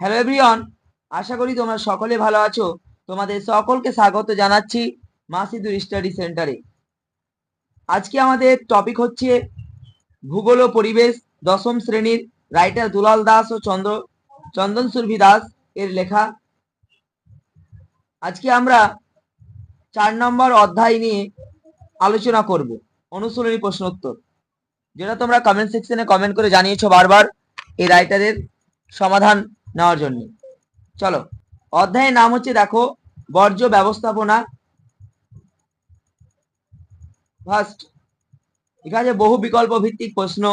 Hello everyone আশা করি তোমরা সকলে ভালো আছো। তোমাদের সকলকে স্বাগত জানাচ্ছি মাসিদুর স্টাডি সেন্টারে আজকে আমাদের টপিক হচ্ছে ভূগোল ও পরিবেশ দশম শ্রেণির রাইটার দুলাল দাস ও চন্দ্র, চন্দন সুরভি দাস এর লেখা। আজকে আমরা চার নম্বর অধ্যায় নিয়ে আলোচনা করব, অনুশীলনী প্রশ্নোত্তর। যেটা তোমরা কমেন্ট সেকশনে কমেন্ট করে জানিয়েছো বারবার, এই রাইটারের সমাধান নেওয়ার জন্য। চলো, অধ্যায়ের নাম হচ্ছে দেখো, বর্জ্য ব্যবস্থাপনা। ফার্স্ট ঠিক আছে বহু বিকল্প ভিত্তিক প্রশ্ন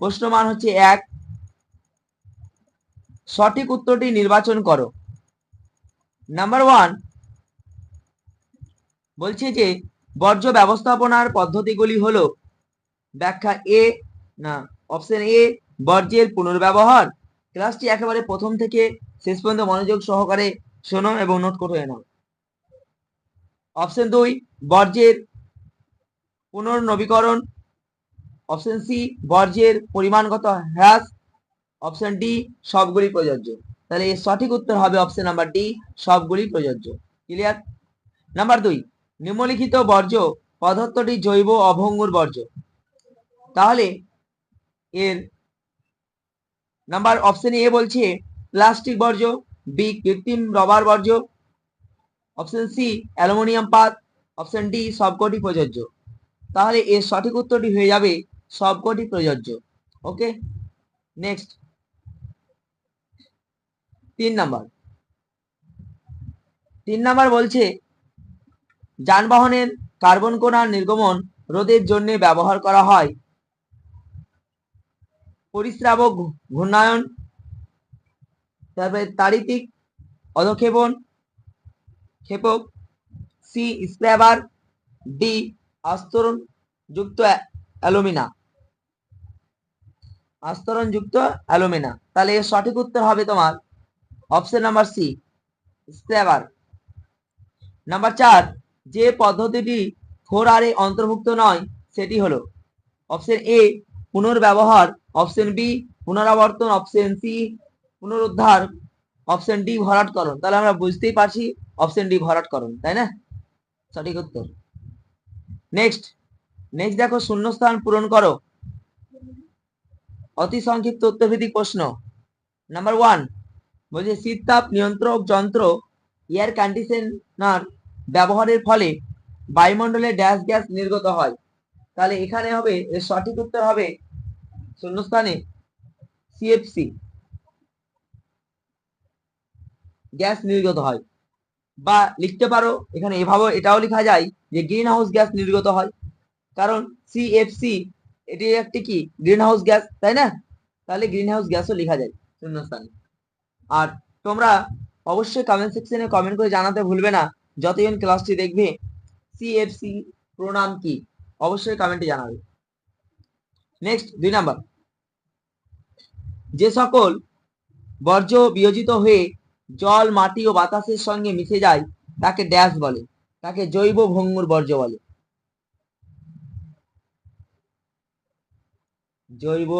প্রশ্ন মান হচ্ছে এক। সঠিক উত্তরটি নির্বাচন করো। নাম্বার ওয়ান বলছে যে, বর্জ্য ব্যবস্থাপনার পদ্ধতিগুলি হলো, ব্যাখ্যা এ না অপশন এ বর্জ্যের পুনর্ব্যবহার। ক্লাসটি একেবারে প্রথম থেকে শেষ পর্যন্ত মনোযোগ সহকারে শোনো এবং নোট করে নাও। অপশন দুই, বর্জ্যের পুনর্নবীকরণ। অপশন সি, বর্জ্যের পরিমাণগত হ্রাস। অপশন ডি, সবগুলি প্রযোজ্য। তাহলে এর সঠিক উত্তর হবে অপশন নাম্বার ডি, সবগুলি প্রযোজ্য। ক্লিয়ার? নাম্বার দুই, নিম্নলিখিত বর্জ্য পদার্থটি জৈব অভঙ্গুর বর্জ্য। তাহলে এর নাম্বার অপশন এ বলছে প্লাস্টিক বর্জ্য বি কৃত্রিম রবার বর্জ্য অপশন সি অ্যালুমিনিয়াম পাত অপশন ডি সবকটি প্রযোজ্য। তাহলে এর সঠিক উত্তরটি হয়ে যাবে সবকটি প্রযোজ্য। ওকে নেক্সট তিন নাম্বার। তিন নাম্বার বলছে, যানবাহনের কার্বন কণার নির্গমন রোধের জন্য ব্যবহার করা হয় পরিস্রাবক ঘূর্ণায়ন, তারপরে তাড়িতিক অধক্ষেপণ, ক্ষেপক, সি, স্ক্র্যাবার, ডি, আস্তরণ যুক্ত অ্যালুমিনা। আস্তরণ যুক্ত অ্যালুমিনা। তাহলে এর সঠিক উত্তর হবে তোমার option number C, scrubber. Number চার, যে পদ্ধতিটি ফোর আরে অন্তর্ভুক্ত নয়, সেটি হলো অপশন এ, পুনর্ব্যবহার অপশন বি পুনরাবর্তন অপশন সি পুনরুদ্ধার অপশন ডি ভরাটকরণ। তাহলে আমরা বুঝতেই পারছি অপশন ডি ভরাটকরণ, তাই না? সঠিক উত্তর। নেক্সট নেক্সট দেখো শূন্যস্থান পূরণ করো। অতি সংক্ষিপ্ত উত্তরভিত্তিক প্রশ্ন। নাম্বার ওয়ান বলছে শীততাপ নিয়ন্ত্রক যন্ত্র এয়ার কন্ডিশনার ব্যবহারের ফলে বায়ুমণ্ডলে ড্যাশ গ্যাস নির্গত হয়। তাহলে এখানে হবে, এর সঠিক উত্তর হবে শূন্যস্থানে সিএফসি গ্যাস নির্গত হয়। বা লিখতে পারো, এখানে এভাবে এটাও লেখা যায় যে গ্রিন হাউস গ্যাস নির্গত হয়। কারণ সিএফসি এটি একটি কি? গ্রিন হাউস গ্যাস, তাই না? তাহলে গ্রিন হাউস গ্যাসও লেখা যায় শূন্যস্থানে। আর তোমরা অবশ্যই কমেন্ট সেকশনে কমেন্ট করে জানাতে ভুলবে না, যতজন ক্লাসটি দেখবে সিএফসি প্রোনাম কি? অবশ্যই কমেন্টে জানাবে। নেক্সট দুই নাম্বার। যে সকল বর্জ্য বিয়োজিত হয়ে জল, মাটি ও বাতাসের সঙ্গে মিশে যায়, তাকে ড্যাশ বলে। তাকে জৈব ভঙ্গুর বর্জ্য বলে। জৈব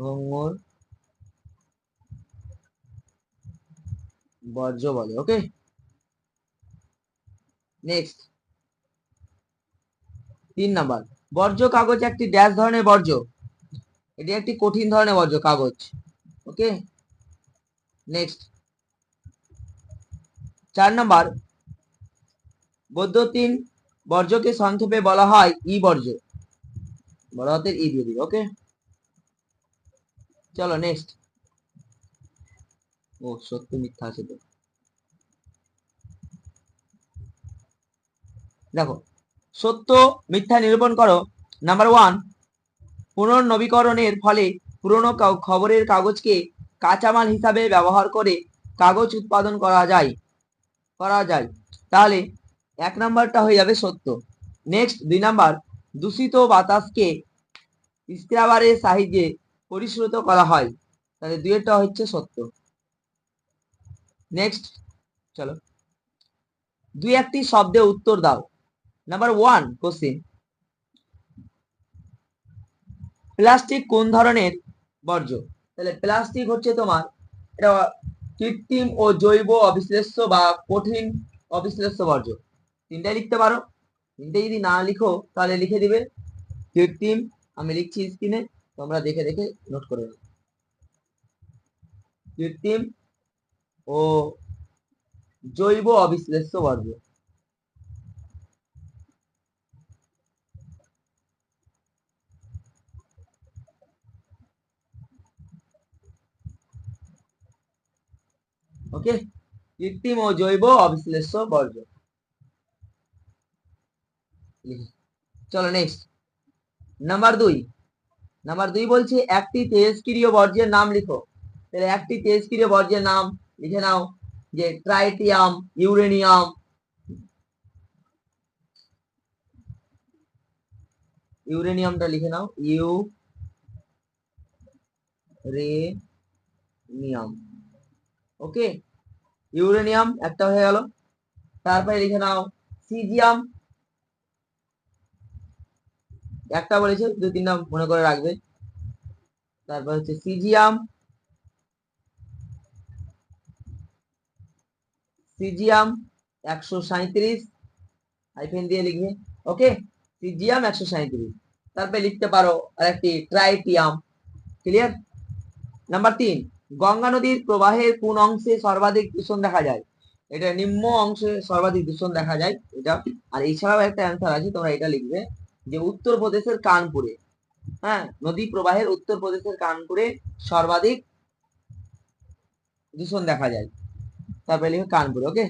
ভঙ্গুর বর্জ্য বলে ওকে নেক্সট তিন নাম্বার। বর্জ্য কাগজ একটি ড্যাশ ধরনের বর্জ্য। এটি একটি কঠিন ধরনের বর্জ্য, কাগজ। ওকে নেক্সট চার নাম্বার। বৈদ্যুতিন বর্জ্যকে সংক্ষেপে বলা হয় ই বর্জ্য। বড় হাতের ই দিয়ে ওকে চলো নেক্সট ও, সত্য মিথ্যা আছে তো। দেখো, সত্য, মিথ্যা নিরূপণ করো। নাম্বার ওয়ান পুনর্নবীকরণের ফলে পুরনো খবরের কাগজকে কাঁচামাল হিসাবে ব্যবহার করে কাগজ উৎপাদন করা যায় করা যায়। তাহলে এক নাম্বারটা হয়ে যাবে সত্য। নেক্সট দুই নাম্বার, দূষিত বাতাসকে স্ক্রাবারের সাহায্যে পরিশ্রুত করা হয়। তাহলে দুইটা হচ্ছে সত্য। নেক্সট চলো। দুই একটি শব্দে উত্তর দাও। নাম্বার ওয়ান কোশ্চিন প্লাস্টিক কোন ধরনের বর্জ্য? তাহলে প্লাস্টিক হচ্ছে তোমার, এটা কৃত্রিম ও জৈব অবিশ্লেষ্য বা কঠিন অবিশ্লেষ্য বর্জ্য। তিনটাই লিখতে পারো। তিনটে যদি না লিখো, তাহলে লিখে দিবে কৃত্রিম। আমি লিখছি স্ক্রিনে তোমরা দেখে দেখে নোট করে নাও। কৃত্রিম ও জৈব অবিশ্লেষ্য বর্জ্য। ওকে কৃত্রিম ও জৈব অবিশ্লেষ্য বর্জ্য চলো নেক্সট নাম্বার দুই. নাম্বার দুই বলছে, একটি তেজস্ক্রিয় বর্জ্যের নাম লিখো। তাহলে একটি তেজস্ক্রিয় বর্জ্যের নাম লিখে নাও যে ট্রাইটিয়াম, ইউরেনিয়াম। ইউরেনিয়ামটা লিখে নাও। ইউ রে নিয়াম ওকে? ইউরেনিয়াম একটা হয়ে গেল। তারপরে লিখে নাও, সিজিয়াম। একটা বলেছে, দু তিনটা মনে করে রাখবে। তারপর হচ্ছে সিজিয়াম। সিজিয়াম একশো সাঁত্রিশ হাইফেন দিয়ে লিখবে, ওকে? সিজিয়াম একশো সাঁত্রিশ তারপরে লিখতে পারো আর একটি ট্রাইটিয়াম, ক্লিয়ার? নাম্বার তিন। গঙ্গা নদীর প্রবাহের কোন অংশে সর্বাধিক দূষণ দেখা যায়? এটা নিম্ন অংশে সর্বাধিক দূষণ দেখা যায়, এটা। আর এছাড়াও একটা অ্যান্সার আছে, তোমরা এটা লিখবে, যে উত্তরপ্রদেশের কানপুরে হ্যাঁ নদী প্রবাহের উত্তরপ্রদেশের কানপুরে সর্বাধিক দূষণ দেখা যায়। তারপরে লিখবে কানপুর ওকে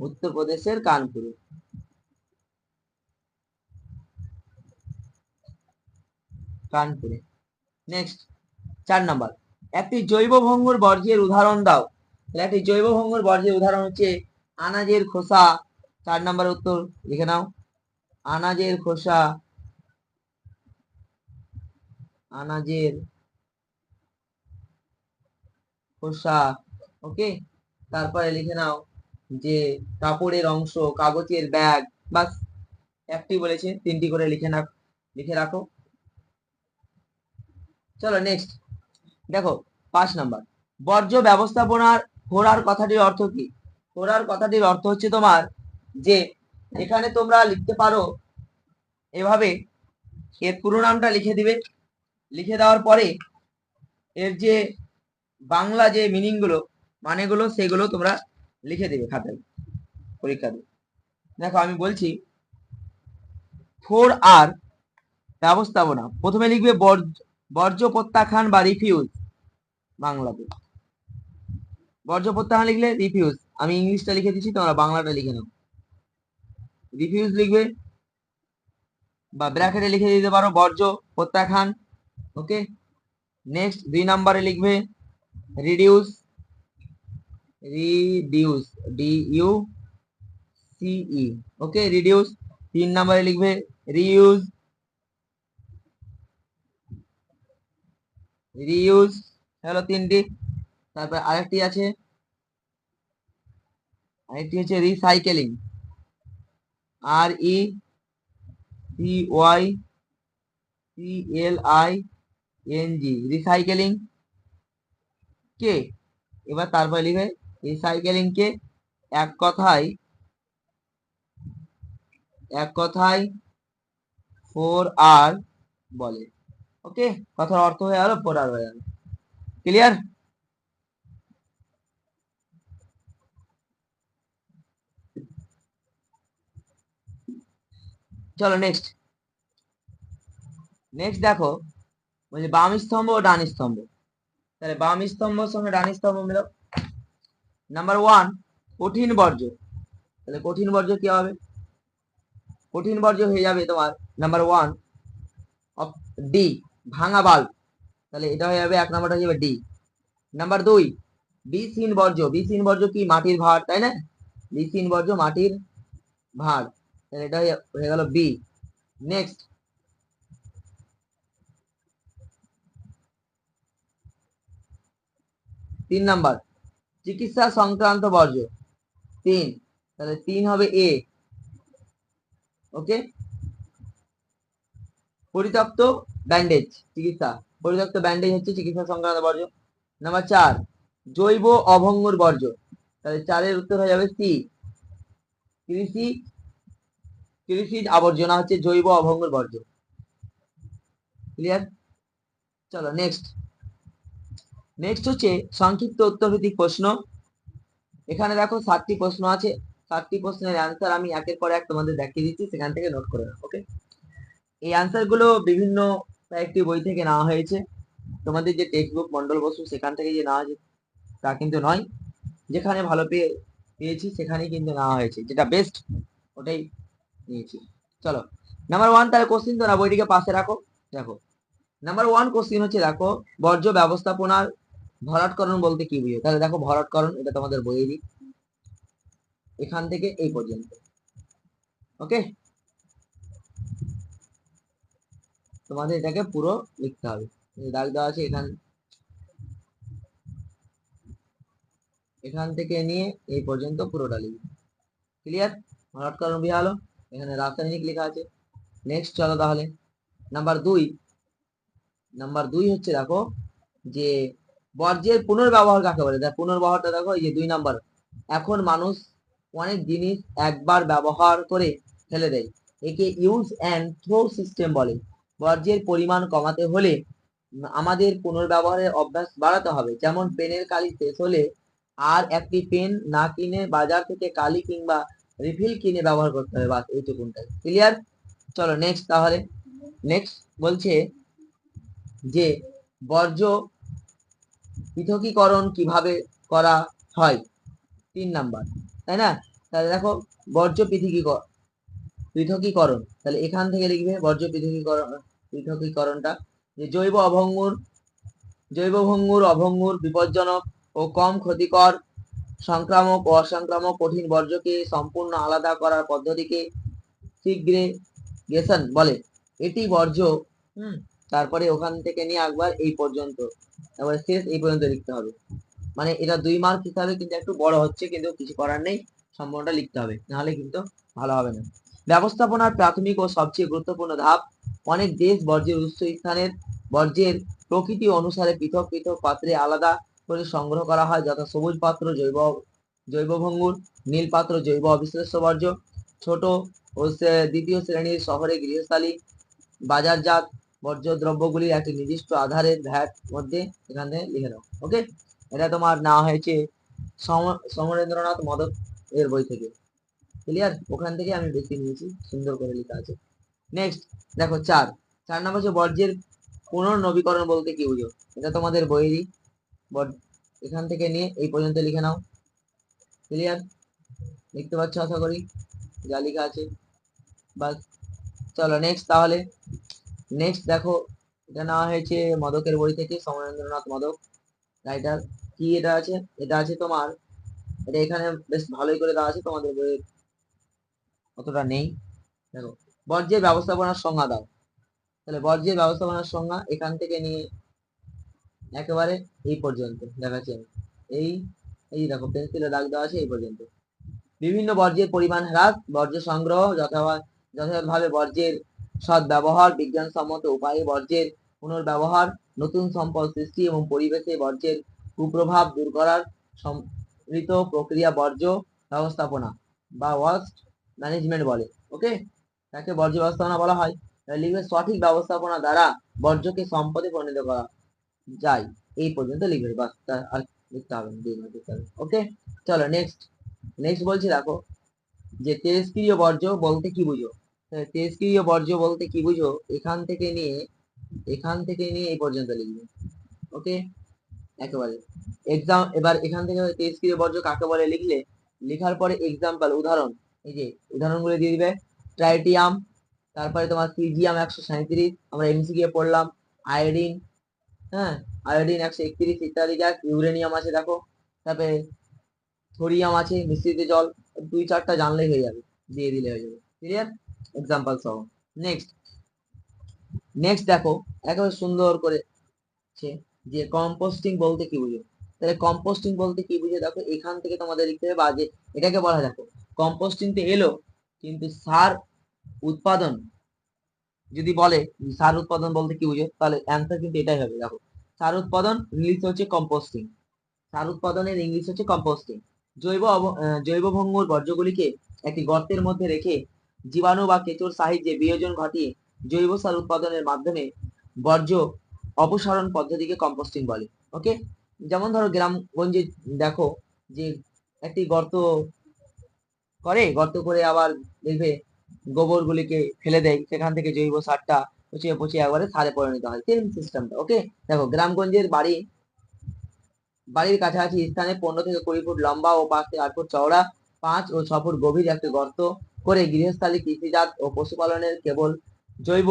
উত্তরপ্রদেশের কানপুরে। কানপুরে। নেক্সট চার নাম্বার। একটি জৈব ভঙ্গুর বর্জ্যের উদাহরণ দাও। তাহলে একটি জৈব ভঙ্গুর বর্জ্যের উদাহরণ হচ্ছে আনাজের খোসা। চার নাম্বার উত্তর লিখে নাও। আনাজের খোসা। আনাজের খোসা। ওকে? তারপরে লিখে নাও যে কাপড়ের অংশ, কাগজের ব্যাগ, বাস। একটি বলেছে, তিনটি করে লিখে না লিখে রাখো। চলো নেক্সট দেখো, পাঁচ নাম্বার। বর্জ্য ব্যবস্থাপনার ফোরার কথাটির অর্থ কি? ফোরার কথাটির অর্থ হচ্ছে তোমার যে, এখানে তোমরা লিখতে পারো এভাবে, এর পুরো নামটা লিখে দিবে। লিখে দেওয়ার পরে, এর যে বাংলা যে মিনিংগুলো মানেগুলো, সেগুলো তোমরা লিখে দিবে খাতায় পরীক্ষা দিয়ে দেখো, আমি বলছি, ফোর আর ব্যবস্থাপনা। প্রথমে লিখবে বর্জ্য প্রত্যাখ্যান বা রিফিউজ বাংলাতে বর্জ্য প্রত্যাখ্যান লিখলে রিফিউজ আমি ইংলিশটা লিখে দিচ্ছি, তোমরা বাংলাটা লিখে নাও। রিফিউজ লিখবে বা ব্র্যাকেটে লিখে দিতে পারো বর্জ্য প্রত্যাখ্যান ওকে নেক্সট দুই নাম্বারে লিখবে রিডিউস রিডিউস ডি ইউ সিই ওকে রিডিউস তিন নাম্বারে লিখবে রিউজ রিইউজ হলো তিনটি। তারপর আরেকটি আছে। আরেকটি হচ্ছে recycling R E C Y C L I N G recycling কে? এবার তারপরে লিখবে রিসাইকেলিং কে? এক কথায় এক কথায় ফোর আর বলে। ওকে কথার অর্থ হয়ে গেল ফোর আর হয়ে গেল। ক্লিয়ার চলো নেক্সট নেক্সট দেখো, বলছে বাম স্তম্ভ ও ডান স্তম্ভ। তাহলে বাম স্তম্ভর সঙ্গে ডান স্তম্ভ মিলো নাম্বার ওয়ান কঠিন বর্জ্য। তাহলে কঠিন বর্জ্য কি হবে? কঠিন বর্জ্য হয়ে যাবে তোমার নাম্বার ওয়ান ডি ভাঙা বাল্ব। তাহলে এটা হয়ে যাবে এক নাম্বারটা হয়ে যাবে ডি। নাম্বার দুই বিসহীন বর্জ্য। বিসহীন বর্জ্য কি? মাটির ভার, তাই না? বিসহীন বর্জ্য মাটির ভার। তাহলে এটা হয়ে- হয়ে গেল বি। নেক্সট। তিন নাম্বার, চিকিৎসা সংক্রান্ত বর্জ্য। তিন। তাহলে তিন হবে এ। ওকে? পরিত্যক্ত ব্যান্ডেজ, চিকিৎসা। পরিত্যক্ত ব্যান্ডেজ হচ্ছে চিকিৎসা সংক্রান্ত বর্জ্য। নাম্বার চার, জৈব অভঙ্গুর বর্জ্য। তাহলে চারের উত্তর হয়ে যাবে সি কৃষি কৃষিজ আবর্জনা হচ্ছে জৈব অভঙ্গুর বর্জ্য। ক্লিয়ার চলো নেক্সট নেক্সট হচ্ছে সংক্ষিপ্ত উত্তরভিত্তিক প্রশ্ন। এখানে দেখো সাতটি প্রশ্ন আছে। সাতটি প্রশ্নের অ্যান্সার আমি একের পর এক তোমাদের দেখিয়ে দিচ্ছি, সেখান থেকে নোট করে নাও ওকে এই অ্যান্সারগুলো বিভিন্ন একটি বই থেকে নেওয়া হয়েছে। তোমাদের যে টেক্সট বুক মন্ডল বসু, সেখান থেকে যে নেওয়া তা কিন্তু নয়। যেখানে ভালো পেয়ে, পেয়েছি, সেখানেই কিন্তু নেওয়া হয়েছে। যেটা বেস্ট ওটাই নিয়েছি। চলো নাম্বার ওয়ান তাহলে কোশ্চিন তো না, বইটিকে পাশে রাখো। দেখো নাম্বার ওয়ান কোশ্চিন হচ্ছে, দেখো, বর্জ্য ব্যবস্থাপনার ভরাটকরণ বলতে কি বুঝো? তাহলে দেখো, ভরাটকরণ, এটা তোমাদের বইয়েরই। এখান থেকে এই পর্যন্ত। ওকে তোমাদের এটাকে পুরো লিখতে হবে। দাগ দেওয়া আছে এখান এখান থেকে নিয়ে এই পর্যন্ত পুরোটা লিখবে। ক্লিয়ার ভরাটকরণ বিয়ে হলো এখানে রাসায়নিক লেখা আছে। নেক্সট চলো তাহলে। নাম্বার দুই। নাম্বার দুই হচ্ছে দেখো যে বর্জ্যের পুনর্ব্যবহার কাকে বলে? দেখ, পুনর্ব্যবহারটা দেখো, এই যে দুই নাম্বার এখন মানুষ অনেক জিনিস একবার ব্যবহার করে ফেলে দেয়। একে ইউজ অ্যান্ড থ্রো সিস্টেম বলে। বর্জ্যের পরিমাণ কমাতে হলে আমাদের পুনর্ব্যবহারের অভ্যাস বাড়াতে হবে। যেমন পেনের কালি শেষ হলে আর একটি পেন না কিনে বাজার থেকে কালি কিংবা রিফিল কিনে ব্যবহার করতে হবে। বাস এইটুকুনটাই। ক্লিয়ার চলো নেক্সট তাহলে। নেক্সট বলছে যে বর্জ্য পৃথকীকরণ কীভাবে করা হয়? তিন নাম্বার। তাই না? তাহলে দেখো বর্জ্য পৃথকীকরণ পৃথকীকরণ। তাহলে এখান থেকে লিখবে বর্জ্য পৃথকীকরণ পৃথকীকরণটা যে জৈব অভঙ্গুর, জৈব ভঙ্গুর, অভঙ্গুর বিপজ্জনক ও কম ক্ষতিকর, সংক্রামক ও অসংক্রামক কঠিন বর্জ্যকে সম্পূর্ণ আলাদা করার পদ্ধতিকে সিগ্রেগেশন বলে। এটি বর্জ্য, হুম, তারপরে ওখান থেকে নিয়ে একবার এই পর্যন্ত। তারপরে শেষ এই পর্যন্ত লিখতে হবে। মানে এটা দুই মার্ক হিসাবে কিন্তু একটু বড় হচ্ছে, কিন্তু কিছু করার নেই, সম্পূর্ণটা লিখতে হবে। নাহলে কিন্তু ভালো হবে না। ব্যবস্থাপনার প্রাথমিক ও সবচেয়ে গুরুত্বপূর্ণ ধাপ অনেক দেশ বর্জ্যের উৎস স্থানের বর্জ্যের প্রকৃতি অনুসারে পৃথক পৃথক পাত্রে আলাদা করে সংগ্রহ করা হয়, যথা সবুজ পাত্র, জৈব জৈব ভঙ্গুর, নীল পাত্র, জৈব অবিশ্লেষ্য বর্জ্য। ছোট ও দ্বিতীয় শ্রেণির শহরে গৃহস্থালী বাজারজাত বর্জ্য দ্রব্যগুলির একটি নির্দিষ্ট আধারের ভ্যাট মধ্যে এখানে লিখে দাও ওকে? এটা তোমার নেওয়া হয়েছে সম- সমরেন্দ্রনাথ মদক এর বই থেকে। ক্লিয়ার? ওখান থেকে আমি বেশি নিয়েছি, সুন্দর করে লেখা আছে। নেক্সট দেখো চার। চার নম্বর হচ্ছে বর্জ্যের পুনর্নবীকরণ বলতে কি বুঝো? এটা তোমাদের বইয়েরই এখান থেকে নিয়ে এই পর্যন্ত লিখে নাও। ক্লিয়ার লিখতে পারছ আশা করি? যা লেখা আছে। বাস, চলো নেক্সট তাহলে। নেক্সট দেখো, এটা নেওয়া হয়েছে মদকের বই থেকে সমরেন্দ্রনাথ মদক। রাইটার কি এটা আছে? এটা আছে তোমার, এটা এখানে বেশ ভালোই করে দেওয়া আছে তোমাদের বইয়ের। অতটা নেই। দেখো বর্জ্যের ব্যবস্থাপনার সংজ্ঞা দাও। তাহলে বর্জ্যের ব্যবস্থাপনার সংজ্ঞা এখান থেকে নিয়ে একেবারে এই পর্যন্ত দেখাচ্ছি এই এই দেখো পেন্সিলে দাগ দেওয়া আছে এই পর্যন্ত। বিভিন্ন বর্জ্যের পরিমাণ হ্রাস, বর্জ্য সংগ্রহ যথাভাবে যথাযথভাবে বর্জ্যের সৎ ব্যবহার বিজ্ঞানসম্মত উপায়ে বর্জ্যের পুনর্ব্যবহার, নতুন সম্পদ সৃষ্টি এবং পরিবেশে বর্জ্যের কুপ্রভাব দূর করার সম্মিলিত প্রক্রিয়া বর্জ্য ব্যবস্থাপনা, বা ওয়াস্ট ম্যানেজমেন্ট বলে ওকে তাকে বর্জ্য ব্যবস্থাপনা বলা হয়। লিখবে সঠিক ব্যবস্থাপনা দ্বারা বর্জ্যকে সম্পদে পরিণত করা যায়। এই পর্যন্ত লিখবে বাস আর লিখতে হবে না ওকে চলো নেক্সট নেক্সট বলছি, দেখো, যে তেজস্ক্রিয় বর্জ্য বলতে কি বুঝো? তাহলে তেজস্ক্রিয় বর্জ্য বলতে কি বুঝো? এখান থেকে নিয়ে, এখান থেকে নিয়ে এই পর্যন্ত লিখবে। ওকে একেবারে। এক্সাম এবার এখান থেকে তেজস্ক্রিয় বর্জ্য কাকে বলে লিখলে? লেখার পরে এক্সাম্পল উদাহরণ। এই যে, উদাহরণগুলো দিয়ে দিবে। ট্রাইটিয়াম তারপরে তোমার সিজিয়াম একশো সাঁত্রিশ আমরা এমসিকিউ পড়লাম আয়োডিন হ্যাঁ আয়োডিন একশো একত্রিশ, ইত্যাদি গ্যাস ইউরেনিয়াম আছে দেখো, তারপরে থোরিয়াম আছে, মিশ্রিত জল, দুই চারটা জানলেই হয়ে যাবে, দিয়ে দিলে হয়ে যাবে ক্লিয়ার এক্সাম্পল সহ। নেক্সট নেক্সট দেখো, একেবারে সুন্দর করেছে যে কম্পোস্টিং বলতে কি বুঝো? তাহলে কম্পোস্টিং বলতে কি বুঝে? দেখো, এখান থেকে তোমাদের লিখতে হবে, বা যে, এটাকে বলা দেখো কম্পোস্টিং তো এলো কিন্তু সার উৎপাদন যদি বলে সার উৎপাদন বলতে কি বুঝো তাহলে অ্যান্সার কিন্তু এটাই হবে, দেখো। সার উৎপাদন, ইংলিশ হচ্ছে কম্পোস্টিং সার উৎপাদনের ইংলিশ হচ্ছে কম্পোস্টিং জৈব জৈব ভঙ্গুর বর্জ্যগুলিকে একটি গর্তের মধ্যে রেখে জীবাণু বা কেঁচোর সাহায্যে বিয়োজন ঘটিয়ে জৈব সার উৎপাদনের মাধ্যমে বর্জ্য অপসারণ পদ্ধতিকে কম্পোস্টিং বলে ওকে যেমন ধরো গ্রামগঞ্জে দেখো যে একটি গর্ত করে, গর্ত করে আবার দেখবে গোবরগুলিকে ফেলে দেয়। সেখান থেকে জৈব সারটা পচিয়ে পচিয়ে একবারে সারে পরিণত হয়। সেম সিস্টেমটা ওকে দেখো, গ্রামগঞ্জের বাড়ি, বাড়ির কাছাকাছি স্থানে পনেরো থেকে কুড়ি ফুট লম্বা ও পাঁচ থেকে আট ফুট চওড়া, পাঁচ ও ছ ফুট গভীর একটি গর্ত করে গৃহস্থালী কৃষিজাত ও পশুপালনের কেবল জৈব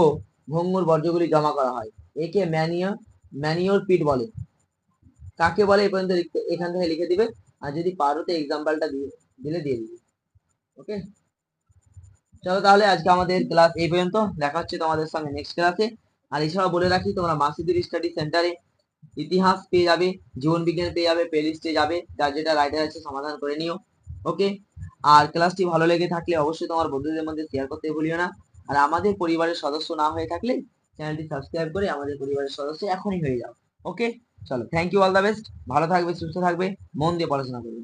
ভঙ্গুর বর্জ্যগুলি জমা করা হয়। একে ম্যানিও, ম্যানিওর পিট বলে। কাকে বলে এই পর্যন্ত লিখতে এখান থেকে লিখে দিবে। আর যদি পারো তো এক্সাম্পলটা দিয়ে দিলে দিয়ে দিবে। ওকে চলো তাহলে আজকে আমাদের ক্লাস এই পর্যন্ত। দেখা হচ্ছে তোমাদের সঙ্গে নেক্সট ক্লাসে আর এছাড়াও বলে রাখি, তোমরা মাসিদুর স্টাডি সেন্টারে ইতিহাস পেয়ে যাবে, জীবন বিজ্ঞান পেয়ে যাবে প্লে লিস্টে যাবে, যার যেটা রাইটার আছে সমাধান করে নিও। ওকে আর ক্লাসটি ভালো লেগে থাকলে অবশ্যই তোমার বন্ধুদের মধ্যে শেয়ার করতে ভুলিও না। আর আমাদের পরিবারের সদস্য না হয়ে থাকলে চ্যানেলটি সাবস্ক্রাইব করে আমাদের পরিবারের সদস্য এখনই হয়ে যাও। ওকে চলো thank you all the best ভালো থাকবে, সুস্থ থাকবে, মন দিয়ে পড়াশোনা করবে।